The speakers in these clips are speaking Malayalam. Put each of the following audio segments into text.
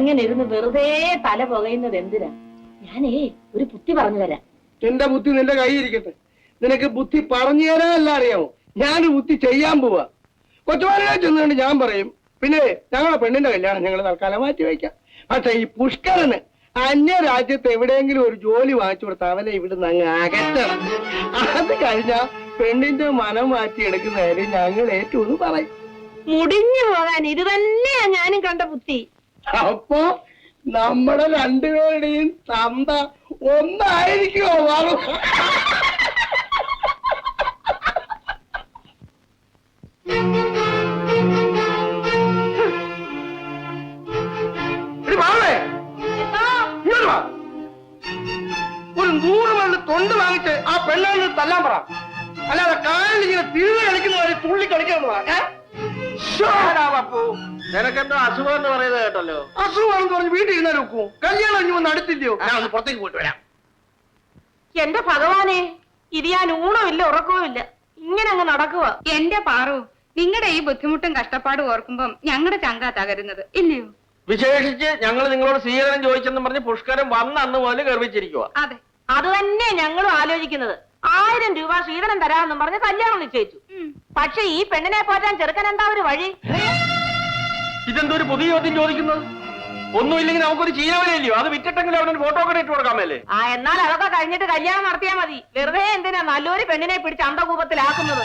ഇങ്ങനെ ഇരുന്ന് വെറുതെ തല പുകയുന്നത് എന്തിനാ? ഞാനേ ഒരു ബുദ്ധി പറഞ്ഞു തരാം. എന്റെ ബുദ്ധി നിന്റെ കൈ ഇരിക്കട്ടെ നിനക്ക് ബുദ്ധി പറഞ്ഞു തരാനല്ല അറിയാമോ? ഞാൻ ബുദ്ധി ചെയ്യാൻ പോവാ. കൊച്ചുമാലിനെ ചെന്നുകൊണ്ട് ഞാൻ പറയും പിന്നെ ഞങ്ങളെ പെണ്ണിന്റെ കല്യാണം ഞങ്ങൾ തൽക്കാലം മാറ്റി വയ്ക്കാം. പക്ഷെ ഈ പുഷ്കരന് അന്യ രാജ്യത്ത് എവിടെയെങ്കിലും ഒരു ജോലി വാങ്ങിച്ചു കൊടുത്ത അവനെ ഇവിടുന്ന് അങ്ങ് അകറ്റണം. അത് കഴിഞ്ഞാ പെണ്ണിന്റെ മനം മാറ്റി എടുക്കുന്ന കാര്യം ഞങ്ങൾ ഏറ്റവും പറയും. മുടിഞ്ഞു പോകാൻ ഇത് തന്നെയാ ഞാനും കണ്ട ബുദ്ധി. അപ്പൊ നമ്മുടെ രണ്ടുപേരുടെയും തന്ത ഒന്നായിരിക്കോ മാറും? ഒരു നൂറ് മണി തൊണ്ട് വാങ്ങിച്ച് ആ പെണ്ണാണ് തല്ലാൻ പറ. അല്ലാതെ കാലിൽ ഇങ്ങനെ തിരിഞ്ഞു കളിക്കുന്ന പോലെ തുള്ളി പറ ഏ? പപ്പു? നിനക്കെന്തോ അസുഖം എന്ന് പറയുന്നത് കേട്ടല്ലോ. അസുഖമാണെന്ന് പറഞ്ഞ് വീട്ടിൽ ഇരുന്നാൽ നോക്കൂ. കല്യാണം ഇനി വന്ന് അടുത്തില്ലയോ? ഞാൻ ഒന്ന് പുറത്തേക്ക് പോയിട്ട് വരാം. എന്റെ ഭഗവാനെ ഇത് ഞാൻ ഊണമില്ല ഉറക്കവുമില്ല. ഇങ്ങനെ അങ്ങ് നടക്കുക എന്റെ പാറു നിങ്ങളുടെ ഈ ബുദ്ധിമുട്ടും കഷ്ടപ്പാടും ഓർക്കുമ്പം ഞങ്ങളുടെ ചങ്കാ തകരുന്നത് ഇല്ലയോ? വിശേഷിച്ച് ഞങ്ങൾ നിങ്ങളോട് സ്വീകരണം ചോദിച്ചെന്ന് പറഞ്ഞ് പുഷ്കരം വന്ന അന്ന് മുതൽ ഗർഭിച്ചിരിക്കുക അതെ. അത് തന്നെ ഞങ്ങളും ആലോചിക്കുന്നത്. ആയിരം രൂപ ശ്രീധരൻ തരാമെന്നും പറഞ്ഞ് കല്യാണം നിശ്ചയിച്ചു. പക്ഷെ ഈ പെണ്ണിനെ പോറ്റാൻ ചെറുക്കൻ എന്താ ഒരു വഴി? ഇതെന്തോ ഒരു പുതിയ ചോദ്യം ചോദിക്കുന്നത്? ഒന്നുമില്ലെങ്കിൽ നമുക്കൊരു ചീരവലയില്ലയോ? അത് വിറ്റിട്ടെങ്കിലും അവനൊരു ഫോട്ടോ ഒക്കെ ഇട്ട് കൊടുക്കാൻ മേലേ. ആ എന്നാൽ അതൊക്കെ കഴിഞ്ഞിട്ട് കല്യാണം നടത്തിയാ മതി. വെറുതെ എന്തിനാ നല്ലൊരു പെണ്ണിനെ പിടിച്ച് അന്തകൂപത്തിലാക്കുന്നത്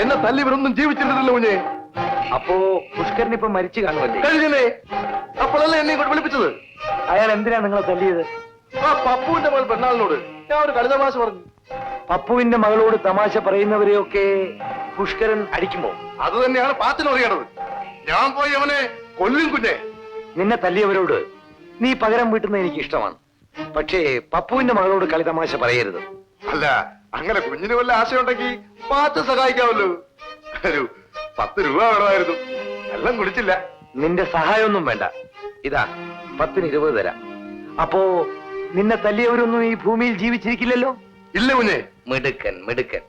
എന്നെ തല്ലി ഇവരൊന്നും ജീവിച്ചിരുന്നില്ല കുഞ്ഞെ. അപ്പോ പുഷ്കരൻ ഇപ്പൊ മരിച്ചു കാണുമല്ലേ? കഴിഞ്ഞേ അപ്പോഴല്ലേ എന്നെ ഇങ്ങോട്ട് വിളിപ്പിച്ചത്? അയാൾ എന്തിനാ നിങ്ങളെ തല്ലിയത് ആ പപ്പുവിന്റെ മകൾ പെണ്ണാളിനോട് ഞാൻ ഒരു കളിതമാശ പറഞ്ഞു. പപ്പുവിന്റെ മകളോട് തമാശ പറയുന്നവരെയൊക്കെ പുഷ്കരൻ അടിക്കുമ്പോ? അത് തന്നെയാണ് പാത്തിന് അറിയണത് ഞാൻ പോയി അവനെ കൊല്ലും കുഞ്ഞെ. നിന്നെ തല്ലിയവരോട് നീ പകരം വീട്ടുന്നത് എനിക്ക് ഇഷ്ടമാണ്. പക്ഷേ പപ്പുവിന്റെ മകളോട് കളിതമാശ പറയരുത്. അല്ല അങ്ങനെ കുഞ്ഞിന് വല്ല ആശയുണ്ടെങ്കിൽ പാത്ത് സഹായിക്കാമല്ലോ. ഒരു പത്ത് രൂപ വേണമായിരുന്നു. എല്ലാം കുടിച്ചില്ല. നിന്റെ സഹായമൊന്നും വേണ്ട. ഇതാ പത്തിന് ഇരുപത് തരാം. അപ്പോ നിന്നെ തല്ലിയവരൊന്നും ഈ ഭൂമിയിൽ ജീവിച്ചിരിക്കില്ലല്ലോ? ഇല്ല കുഞ്ഞെ. മിടുക്കൻ മിടുക്കൻ.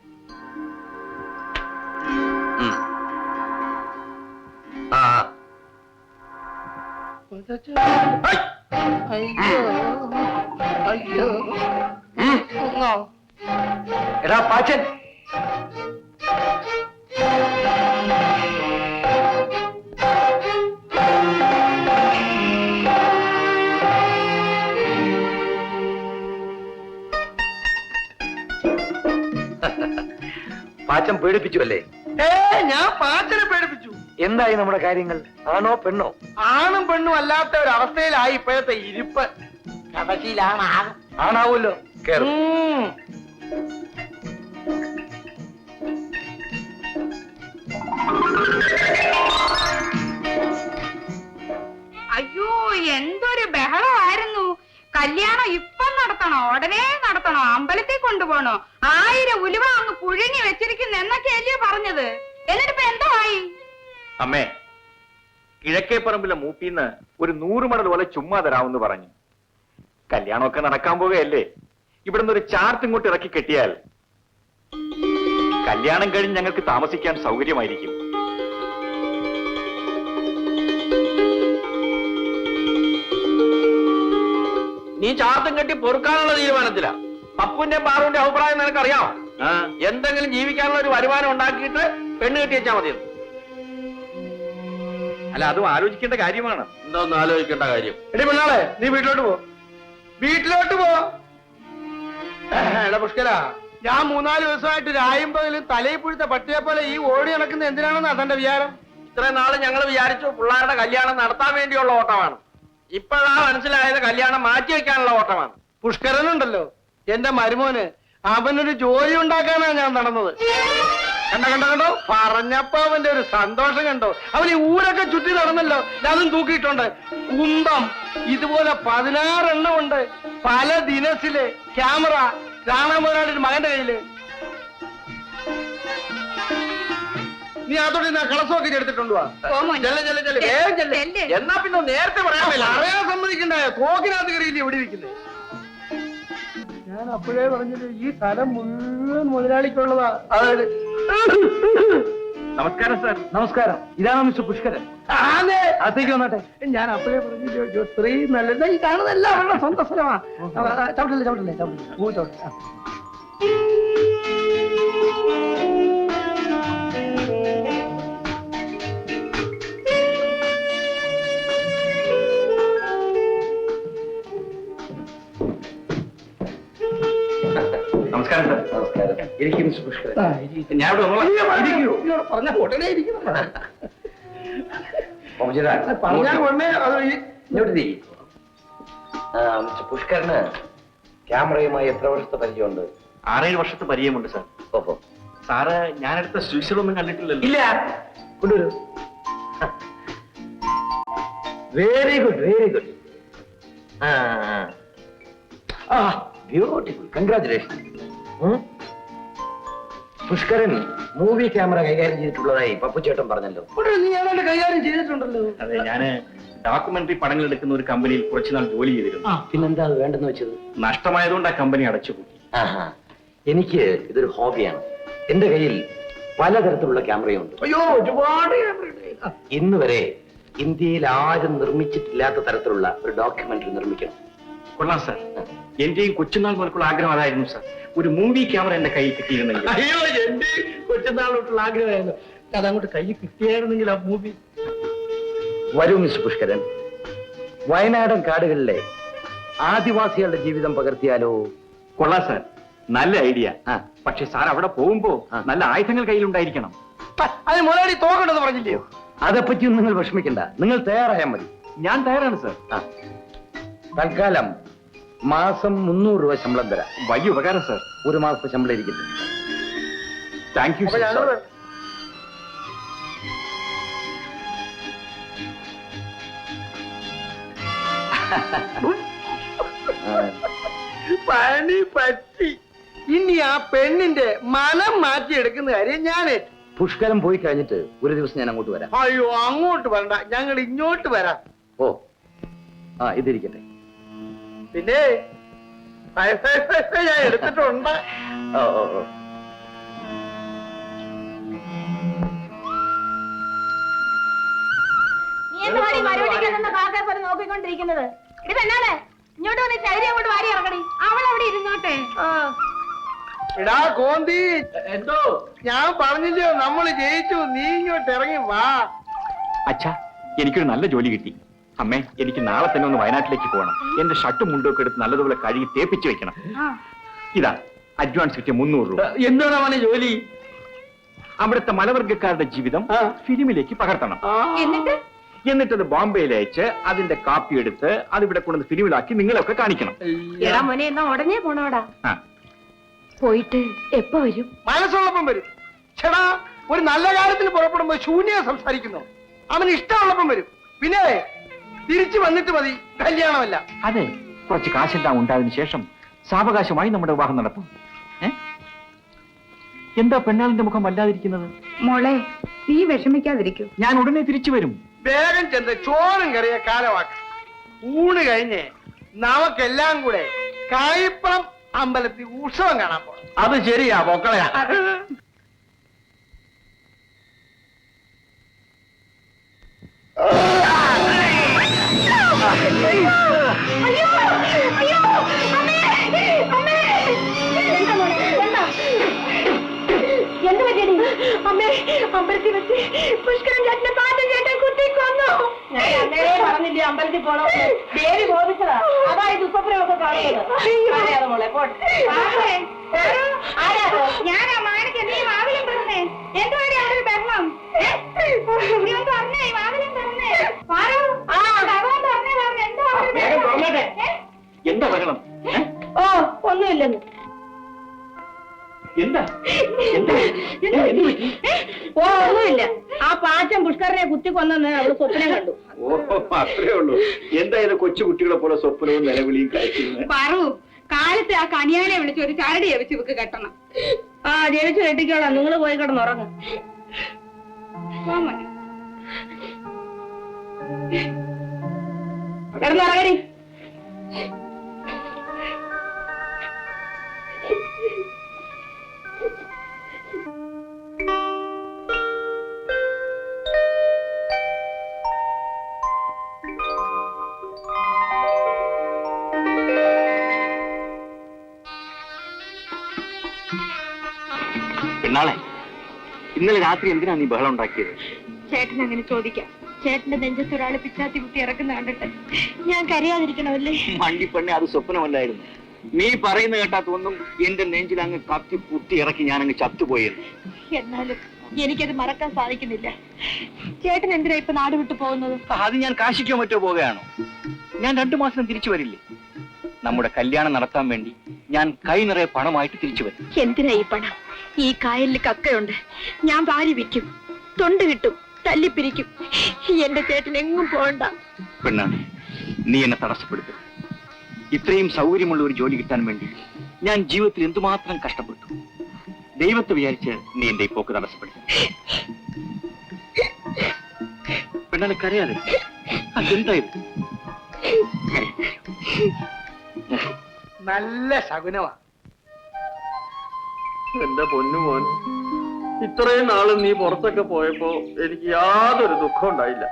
ആ എടാ പാച്ചൻ. പാച്ചൻ പേടിപ്പിച്ചു അല്ലേ ഏ ഞാൻ പാച്ചനെ പേടിപ്പിച്ചു. എന്തായി നമ്മുടെ കാര്യങ്ങൾ? ആണോ പെണ്ണോ? ആണും പെണ്ണും അല്ലാത്ത ഒരു അവസ്ഥയിലായി ഇപ്പോഴത്തെ ഇരിപ്പ്. ആണാവൂല്ലോ കേറും. അയ്യോ എന്തൊരു ബഹളമായിരുന്നു. കല്യാണം ഇപ്പം നടത്തണോ? ഉടനെ നടത്തണോ? അമ്പലത്തിൽ കൊണ്ടുപോകണോ? ആയിരം ഉലുവ അങ്ങ് പുഴുങ്ങി വെച്ചിരിക്കുന്നു എന്നൊക്കെ അല്ലയോ പറഞ്ഞത്. എന്നിട്ടിപ്പോ എന്തോ ആയി? അമ്മേ കിഴക്കേ പറമ്പിലെ മൂപ്പിന്ന് ഒരു നൂറ് മടൽ പോലെ ചുമ്മാ തരാമെന്ന് പറഞ്ഞു. കല്യാണമൊക്കെ നടക്കാൻ പോകുകയല്ലേ ഇവിടുന്ന് ഒരു ചാർട്ട് ഇങ്ങോട്ട് ഇറക്കി കെട്ടിയാൽ കല്യാണം കഴിഞ്ഞ് ഞങ്ങൾക്ക് താമസിക്കാൻ സൗകര്യമായിരിക്കും. നീ ചാർത്തും കെട്ടി പൊറുക്കാനുള്ള തീരുമാനത്തിലാ. പപ്പുന്റെ പാറുവിന്റെ അഭിപ്രായം നിനക്കറിയാം എന്തെങ്കിലും ജീവിക്കാനുള്ള ഒരു വരുമാനം ഉണ്ടാക്കിയിട്ട് പെണ്ണ് കെട്ടി വെച്ചാൽ മതി അല്ല അതും ആലോചിക്കേണ്ട കാര്യമാണ്. എന്തോന്ന് ആലോചിക്കേണ്ട കാര്യം? എടി പെണ്ണാളെ നീ വീട്ടിലോട്ട് പോ. വീട്ടിലോട്ട് പോ. എടാ പുഷ്കര ഞാൻ മൂന്നാൽ ദിവസമായിട്ട് രായും പകലും തലയിൽ പുഴുത്ത പട്ടിയെ പോലെ ഈ ഓടി നടക്കുന്ന എന്തിനാണെന്ന് അതെന്റെ വിചാരം? ഇത്രയും നാൾ ഞങ്ങൾ വിചാരിച്ചു പിള്ളേരുടെ കല്യാണം നടത്താൻ വേണ്ടിയുള്ള ഓട്ടമാണ്. ഇപ്പോഴാ മനസ്സിലായത് കല്യാണം മാറ്റി വെക്കാനുള്ള ഓട്ടമാണ്. പുഷ്കരനുണ്ടല്ലോ. എന്റെ മരുമോന് അവനൊരു ജോലി ഉണ്ടാക്കാനാണ് ഞാൻ നടന്നത്. കണ്ടോ കണ്ടോ കണ്ടോ? പറഞ്ഞപ്പോ അവന്റെ ഒരു സന്തോഷം കണ്ടോ? അവൻ ഈ ഊരൊക്കെ ചുറ്റി നടന്നല്ലോ. അതും തൂക്കിയിട്ടുണ്ട്. കുന്തം ഇതുപോലെ പതിനാറെണ്ണം ഉണ്ട്. പല ദിനസിലെ ക്യാമറ പോരാളൊരു മകന്റെ കയ്യിൽ. നീ അതോടെ കളസമൊക്കെ എടുത്തിട്ടുണ്ടോ. എന്നാ പിന്നെ നേരത്തെ പറയാൻ. അറിയാൻ സമ്മതിക്കണ്ടേ? തോക്കിനകത്ത് കയറിയില്ലേ ഇവിടെ ഇരിക്കുന്നത് ഞാൻ അപ്പോഴേ പറഞ്ഞത് ഈ സ്ഥലം മുഴുവൻ മുതലാളിക്കുള്ളതാ. അതായത് നമസ്കാരം സാർ. നമസ്കാരം. ഇതാണ് മിസ്റ്റർ പുഷ്കരൻ. അത്തേക്ക് വന്നോട്ടെ. ഞാൻ അപ്പോഴേ പറഞ്ഞു സ്ത്രീ നല്ലത്. ഈ കാണുന്നല്ല അവരുടെ സ്വന്തം സ്ഥലമാ. ചവിട്ടല്ലേ ചവിട്ടല്ലേ ചവിട്ടല്ലേ. പൂ ചവിട്ടില്ല. എനിക്ക് മിസ്റ്റർ പുഷ്കരൻ ആ, ഇരി. ഞാൻ ഇവിടെ വന്നോളാം. ഇയ്യോ, ഇരിക്കൂ. ഇയ്യോ, പറഞ്ഞ ഉടനെ ഇരിക്കണം ഓമചേട്ടാ, പറഞ്ഞ ഉടനെ അത് ഈ- ഇങ്ങോട്ട് തിരി. ആ, മിസ്റ്റർ പുഷ്കരന് ക്യാമറയുമായി എത്ര വർഷത്തെ പരിചയമുണ്ട്? ആറേഴ് വർഷത്തെ പരിചയമുണ്ട് സാർ. ഓഹോ സാറ് ഞാനെടുത്ത സ്വിച്ചറൊന്നും കണ്ടിട്ടില്ലല്ലോ. ഇല്ല. കൊണ്ടുവരൂ. വെരി ഗുഡ് വെരി ഗുഡ് ആ beautiful congratulation Pushkaran movie camera കൈകാര്യം ചെയ്തിട്ടുള്ളതായി പപ്പുച്ചേട്ടൻ പറഞ്ഞല്ലോ. നീ ഏതാണ്ട് കൈകാര്യം ചെയ്തിട്ടുണ്ടല്ലോ. അതെ ഞാൻ ഡോക്യുമെന്ററി പടങ്ങൾ എടുക്കുന്ന ഒരു കമ്പനിയിൽ കുറച്ചുനാൾ ജോലി ചെയ്തിരുന്നു. ആ. പിന്നെന്താ അത് വേണ്ടെന്ന് വെച്ചത്? നഷ്ടമായതുകൊണ്ട് ആ കമ്പനി അടച്ചുപൂട്ടി. ആഹാ എനിക്ക് ഇതൊരു ഹോബിയാണ്. എന്റെ കയ്യിൽ പലതരത്തിലുള്ള ക്യാമറയുണ്ട്. അയ്യോ ഒരുപാട് ഇന്ന് വരെ ഇന്ത്യയിൽ ആരും നിർമ്മിച്ചിട്ടില്ലാത്ത തരത്തിലുള്ള ഒരു ഡോക്യുമെന്ററി നിർമ്മിക്കണം. കൊള്ളാം സാർ. എന്റെയും കൊച്ചുനാൾ മുതൽക്കുള്ള ആഗ്രഹം അതായിരുന്നു സാർ. ഒരു മൂവി ക്യാമറ എന്റെ കയ്യിൽ കിട്ടിയിരുന്നെങ്കിൽ. അയ്യോ എന്റെ കൊച്ചുനാളോട്ടുള്ള ആഗ്രഹമായിരുന്നു. അതങ്ങോട്ട് കയ്യിൽ കിട്ടിയായിരുന്നെങ്കിൽ ആ മൂവി വരൂ മിസ് പുഷ്കരൻ. വയനാടൻ കാടുകളിലെ ആദിവാസികളുടെ ജീവിതം പകർത്തിയാലോ? കൊള്ളാം സാർ. നല്ല ഐഡിയ. ആ. പക്ഷെ സാർ അവിടെ പോകുമ്പോ നല്ല ആയുധങ്ങൾ കയ്യിലുണ്ടായിരിക്കണം. അത് മുതലാളി തോക്കണ്ടെന്ന് പറഞ്ഞില്ലയോ? അതേപ്പറ്റിയൊന്നും നിങ്ങൾ വിഷമിക്കണ്ട. നിങ്ങൾ തയ്യാറായാൽ മതി. ഞാൻ തയ്യാറാണ് സാർ. തൽക്കാലം മാസം മുന്നൂറ് രൂപ ശമ്പളം തരാം. വലിയ ഉപകാരം സാർ ഒരു മാസത്തെ ശമ്പളം ഇരിക്കുന്നു താങ്ക് യു പണി പറ്റി. ഇനി ആ പെണ്ണിന്റെ മനം മാറ്റിയെടുക്കുന്ന കാര്യം ഞാൻ പുഷ്കരം പോയി കഴിഞ്ഞിട്ട് ഒരു ദിവസം ഞാൻ അങ്ങോട്ട് വരാം. അയ്യോ അങ്ങോട്ട് വരണ്ട. ഞങ്ങൾ ഇങ്ങോട്ട് വരാം. ഓ. ആ ഇതിരിക്കട്ടെ. പിന്നെ ഞാൻ എടുത്തിട്ടുണ്ട്. ഓ ഓ ഓ. നീ എന്താ മടി മരവടിക്കാൻ നിന്ന് കാക്കയെ പോലെ നോക്കിക്കൊണ്ടിരിക്കുന്നത്? ഇത് ഇങ്ങോട്ട് വന്ന് ചൈരി അങ്ങോട്ട് വാരി ഇറങ്ങണി അവൾ അവിടെ ഇരുന്നോട്ടെ എടാ കോന്തി എന്തോ? ഞാൻ പറഞ്ഞില്ലയോ? നമ്മൾ ജയിച്ചു. നീ ഇങ്ങോട്ട് ഇറങ്ങി വാ. അച്ഛാ എനിക്കൊരു നല്ല ജോലി കിട്ടി. അമ്മേ എനിക്ക് നാളെ തന്നെ ഒന്ന് വയനാട്ടിലേക്ക് പോകണം. എന്റെ ഷർട്ടും മുണ്ടൊക്കെ എടുത്ത് നല്ലതുപോലെ കഴുകി തേപ്പിച്ച് വെക്കണം. ഇതാ അഡ്വാൻസ് കിട്ടിയ മുന്നൂറ് രൂപ. എന്താണ് അവന് ജോലി? അവിടുത്തെ മലവർഗക്കാരുടെ ജീവിതം ആ. ഫിലിമിലേക്ക് പകർത്തണം. എന്നിട്ട്? എന്നിട്ടത് ബോംബെയിൽ അയച്ച് അതിന്റെ കാപ്പി എടുത്ത് അത് ഇവിടെ കൊണ്ടുവന്ന് ഫിലിമിലാക്കി നിങ്ങളൊക്കെ കാണിക്കണം. എടാ മോനെ എന്നാ ഉടനെ പോണോടാ. പോയിട്ട് എപ്പോ വരും? മനസ്സുള്ളപ്പം വരും. ചേടാ ഒരു നല്ല കാര്യത്തിന് പുറപ്പെടുമ്പോ ശൂന്യ സംസാരിക്കുന്നു. അവന് ഇഷ്ടമുള്ളപ്പം വരും. പിന്നെ തിരിച്ചു വന്നിട്ട് മതി. കല്യാണമല്ല. അതെ കുറച്ച് കാശെല്ലാം ഉണ്ടായതിനു ശേഷം സാവകാശമായി നമ്മുടെ വിവാഹം നടത്തും. എന്താ പെണ്ണാളിന്റെ മുഖം വല്ലാതിരിക്കുന്നത്? മോളെ നീ വിഷമിക്കാതിരിക്കൂ. ഞാൻ ഉടനെ തിരിച്ചു വരും. വേഗം ചെന്ന് ചോറും കറിയ കാലമാക്ക. ഊണ് കഴിഞ്ഞ് നമുക്കെല്ലാം കൂടെ കായിപ്പുറം അമ്പലത്തിൽ ഉത്സവം കാണാൻ പോകണം അത് ശരിയാ മക്കളെയാ എന്ത് അമ്പലത്തിൽ വെച്ച് പുഷ്കരൻ ചേട്ടന്റെ പാട്ടം ചേട്ടൻ കുത്തി കൊന്നു. ഞാൻ അന്നേരേ പറഞ്ഞില്ലേ അമ്പലത്തിൽ പോണോ? ദേവി ബോധിച്ചതാ. അതാ ഈ ദുഃഖപ്രയൊക്കെ കാണുന്നത്. മോളെ പോട്ടെ. ആരാത്? ഞാനാ മാണിക്ക് നീ വാവിലും പറഞ്ഞേ എന്തുവാടി അവിടെ ഒരു ബഹളം? നീ ഒന്ന് തുറന്നേ വാതിലും തുറന്നേ. പാറു ആ. ഭഗവാൻ തുറന്നേ പറഞ്ഞു. എന്താ അവിടെ ബഹളം? എന്താ ബഹളം? ഓ ഒന്നുമില്ലെന്ന്. എന്താ? ഓ. ഒന്നുമില്ല. ആ പാച്ചൻ പുഷ്കരനെ കുത്തി കൊന്നെന്ന് അവൾ സ്വപ്നം കണ്ടു. ഓ അത്രേ ഉള്ളൂ. എന്താ ഇത് കൊച്ചു കുട്ടികളെ പോലെ സ്വപ്നവും നിലവിളിയും കഴിക്കുന്നത് പാറു കാലത്ത് ആ കനിയാനെ വിളിച്ച് ഒരു ചരടി വെച്ച് ഇവക്ക് കെട്ടണം. ആ ജനിച്ചു കെട്ടിക്കോളാം. നിങ്ങൾ പോയി കിടന്നുറങ്ങ്. കിടന്നുറങ്ങടി ഇന്നലെ രാത്രി എന്തിനാ നീ ബഹളം ഉണ്ടാക്കിയത്? ചേട്ടൻ അങ്ങനെ ചോദിക്കാം. ചേട്ടന്റെ നെഞ്ചത്ത് ഒരാൾ പിച്ചാത്തി കുത്തി ഇറക്കുന്ന കണ്ടിട്ട് ഞാൻ കരയാതിരിക്കണമല്ലേ? മണ്ടി പെണ്ണെ അത് സ്വപ്നമല്ലായിരുന്നു. നീ പറയുന്ന കേട്ടാത്തൊന്നും എന്റെ നെഞ്ചിൽ അങ്ങ് കത്തി കുത്തി ഇറക്കി ഞാൻ അങ്ങ് ചത്തുപോയത് എന്നാലും എനിക്കത് മറക്കാൻ സാധിക്കുന്നില്ല. ചേട്ടൻ എന്തിനാ ഇപ്പൊ നാട് വിട്ടു പോകുന്നത്? അത് ഞാൻ കാശിക്കോ മറ്റോ പോവുകയാണോ? ഞാൻ രണ്ടു മാസം തിരിച്ചു വരില്ലേ? നമ്മുടെ കല്യാണം നടത്താൻ വേണ്ടി ഞാൻ കൈ നിറയെ പണമായിട്ട് തിരിച്ചു വരും. എന്തിനാ ഈ പണം? ഈ കായലിൽ കക്കയുണ്ട്. ഞാൻ വാരി വിൽക്കും തൊണ്ട് കിട്ടും. തല്ലിപ്പിരിക്കും. എന്റെ ചേട്ടൻ എങ്ങും പോണ്ട പെണ്ണാണ് നീ എന്നെ തടസ്സപ്പെടുത്തു. ഇത്രയും സൗകര്യമുള്ള ഒരു ജോലി കിട്ടാൻ വേണ്ടി ഞാൻ ജീവിതത്തിൽ എന്തുമാത്രം കഷ്ടപ്പെട്ടു. ദൈവത്തെ വിചാരിച്ച് നീ എന്റെ ഇപ്പോക്ക് പോക്ക് തടസ്സപ്പെടുത്തി. പെണ്ണാണ് കരയാതെ. അതെന്താ നല്ല ശകുനമാ. എന്റെ പൊന്നുമോൻ ഇത്രയും നാൾ നീ പുറത്തൊക്കെ പോയപ്പോ എനിക്ക് യാതൊരു ദുഃഖം ഉണ്ടായില്ല.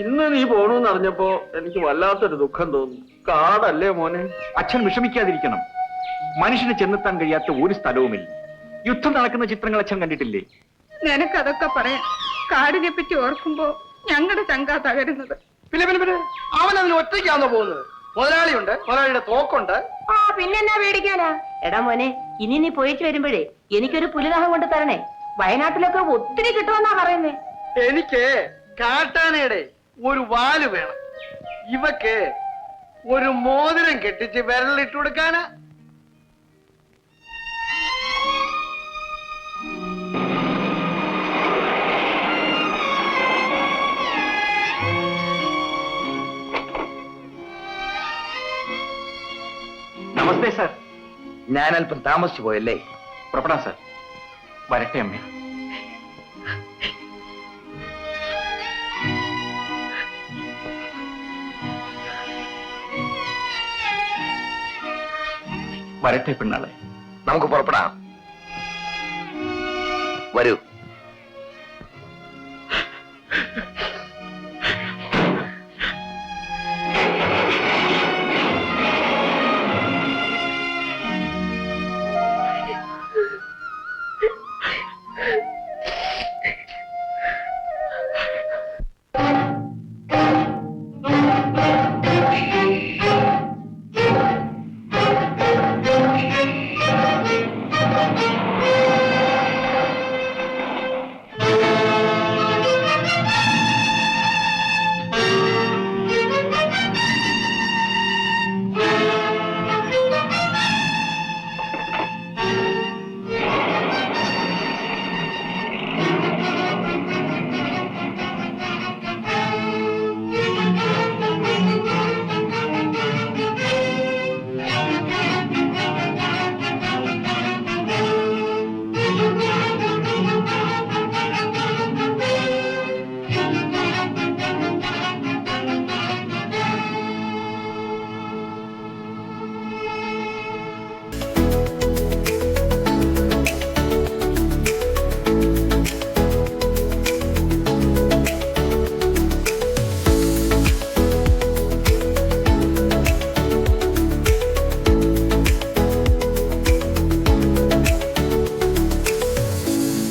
ഇന്ന് നീ പോണെന്ന് അറിഞ്ഞപ്പോ എനിക്ക് വല്ലാത്തൊരു ദുഃഖം തോന്നുന്നു. കാടല്ലേ മോനെ? അച്ഛൻ വിഷമിക്കാതിരിക്കണം. മനുഷ്യന് ചെന്നെത്താൻ കഴിയാത്ത ഒരു സ്ഥലവുമില്ല. യുദ്ധം നടക്കുന്ന ചിത്രങ്ങൾ അച്ഛൻ കണ്ടിട്ടില്ലേ? നിനക്കതൊക്കെ പറയാം. കാടിനെ പറ്റി ഓർക്കുമ്പോ ഞങ്ങളുടെ ചങ്ക തകരുന്നത്. പിന്നെ പിന്നെ പിന്നെ അവൻ അതിന് ഒറ്റയ്ക്കാണോ പോകുന്നത്? മുതലാളിയുണ്ട് മുതലാളിയുടെ തോക്കുണ്ട്. ആ പിന്നെന്നാ പേടിക്കാനാ? എടാ മോനെ ഇനി നീ പോയിട്ട് വരുമ്പോഴേ എനിക്കൊരു പുലിദാഹം കൊണ്ട് തരണേ. വയനാട്ടിലൊക്കെ ഒത്തിരി കിട്ടുമെന്നാ പറയുന്നേ. എനിക്ക് കാട്ടാനയുടെ ഒരു വാൽ വേണം. ഇവക്ക് ഒരു മോതിരം കെട്ടിച്ച് വിരലിട്ട് കൊടുക്കാനാ. നമസ്തേ സാർ. ഞാൻ അല്പം താമസിച്ചു പോയല്ലേ? പുറപ്പെടാം സാർ. വരട്ടെ അമ്മ. വരട്ടെ പെണ്ണാളെ. നമുക്ക് പുറപ്പെടാം. വരൂ.